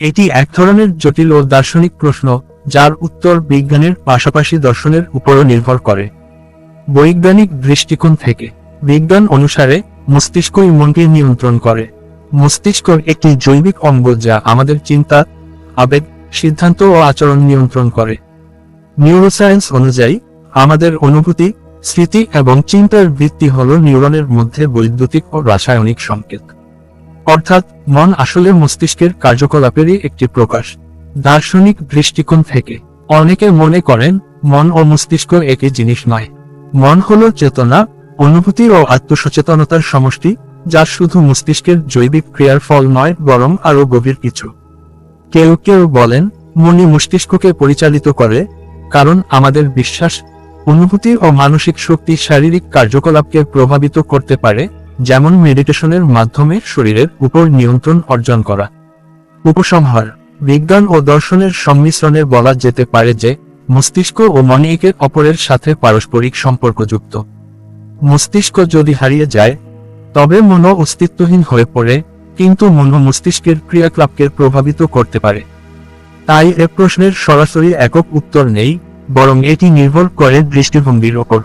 এটি এক ধরনের জটিল ও দার্শনিক প্রশ্ন, যার উত্তর বিজ্ঞানের পাশাপাশি দর্শনের উপরও নির্ভর করে। বৈজ্ঞানিক দৃষ্টিকোণ থেকে, বিজ্ঞান অনুসারে, মস্তিষ্কই মনকে নিয়ন্ত্রণ করে। মস্তিষ্ক একটি জৈবিক অঙ্গ যা আমাদের চিন্তা, আবেগ, সিদ্ধান্ত ও আচরণ নিয়ন্ত্রণ করে। নিউরোসায়েন্স অনুযায়ী, আমাদের অনুভূতি, স্মৃতি এবং চিন্তার ভিত্তি হল নিউরনের মধ্যে বৈদ্যুতিক ও রাসায়নিক সংকেত। অর্থাৎ মন আসলে মস্তিষ্কের কার্যকলাপেরই একটি প্রকাশ। দার্শনিক দৃষ্টিকোণ থেকে অনেকে মনে করেন, মন ও মস্তিষ্ক একই জিনিস নয়। মন হল চেতনা, অনুভূতি ও আত্মসচেতনতার সমষ্টি, যা শুধু মস্তিষ্কের জৈবিক ক্রিয়ার ফল নয়, বরং আরও গভীর কিছু। কেউ কেউ বলেন, মনই মস্তিষ্ককে পরিচালিত করে, কারণ আমাদের বিশ্বাস, অনুভূতি ও মানসিক শক্তি শারীরিক কার্যকলাপকে প্রভাবিত করতে পারে যেমন মেডিটেশনের মাধ্যমে শরীরের উপর নিয়ন্ত্রণ অর্জন করা। উপসংহার, বিজ্ঞান ও দর্শনের সংমিশ্রণে বলা যেতে পারে যে, মস্তিষ্ক ও মন একে অপরের সাথে পারস্পরিক সম্পর্কযুক্ত মস্তিষ্ক যদি হারিয়ে যায়, তবে মন অস্তিত্বহীন হয়ে পড়ে, কিন্তু মন মস্তিষ্কের ক্রিয়াকলাপকে প্রভাবিত করতে পারে। তাই এ প্রশ্নের সরাসরি একক উত্তর নেই, বরং এটি নির্ভর করে দৃষ্টিভঙ্গির ওপর।